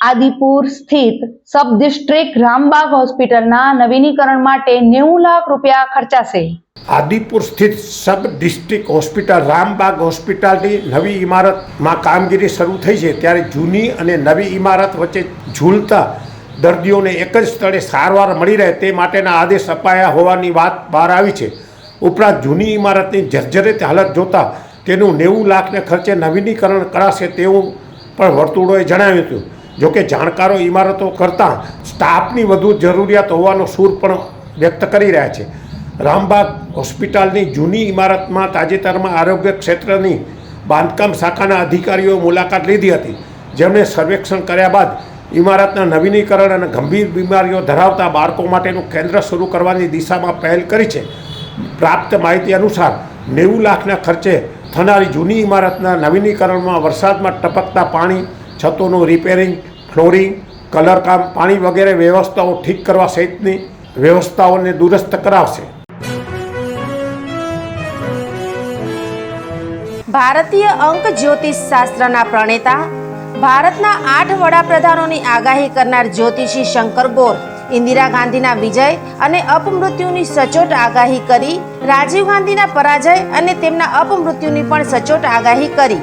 Adipur સ્થિત sub district Rambagh હોસ્પિટલના નવીનીકરણ માટે નેવું લાખ રૂપિયા ખર્ચાશે. આદિપુર સ્થિત સબ ડિસ્ટ્રિક્ટ હોસ્પિટલ, રામબાગ હોસ્પિટલની નવી ઇમારતમાં કામગીરી શરૂ થઈ છે. ત્યારે જૂની અને નવી ઇમારત વચ્ચે ઝૂલતા દર્દીઓને એક જ સ્થળે સારવાર મળી રહે તે માટેના આદેશ અપાયા હોવાની વાત બહાર આવી છે. ઉપરાંત જૂની ઇમારતની જર્જરિત હાલત જોતા તેનું નેવું લાખને ખર્ચે નવીનીકરણ કરાશે તેવું પણ વર્તુળોએ જણાવ્યું હતું. જોકે જાણકારો ઇમારતો કરતાં સ્ટાફની વધુ જરૂરિયાત હોવાનો સૂર પણ વ્યક્ત કરી રહ્યા છે. રામબાગ હોસ્પિટલની જૂની ઇમારતમાં તાજેતરમાં આરોગ્ય ક્ષેત્રની બાંધકામ શાખાના અધિકારીઓ મુલાકાત લીધી હતી. જેમણે સર્વેક્ષણ કર્યા બાદ ઇમારતના નવીનીકરણ અને ગંભીર બીમારીઓ ધરાવતા બાળકો માટેનું કેન્દ્ર શરૂ કરવાની દિશામાં પહેલ કરી છે. પ્રાપ્ત માહિતી અનુસાર, નેવું લાખના ખર્ચે થનારી જૂની ઇમારતના નવીનીકરણમાં વરસાદમાં ટપકતા પાણી, છતોનું રિપેરિંગ ફ્લોરિંગ કલરકામ પાણી વગેરે વ્યવસ્થાઓ ઠીક કરવા સહિતની વ્યવસ્થાઓને દુરસ્ત કરાવશે. ભારતીય અંક જ્યોતિષ શાસ્ત્રના પ્રણેતા, ભારતના આઠ વડાપ્રધાનોની આગાહી કરનાર જ્યોતિષી શંકર ગોર, ઇન્દિરા ગાંધીના વિજય અને અપમૃત્યુની સચોટ આગાહી કરી, રાજીવ ગાંધીના પરાજય અને તેમના અપમૃત્યુની પણ સચોટ આગાહી કરી.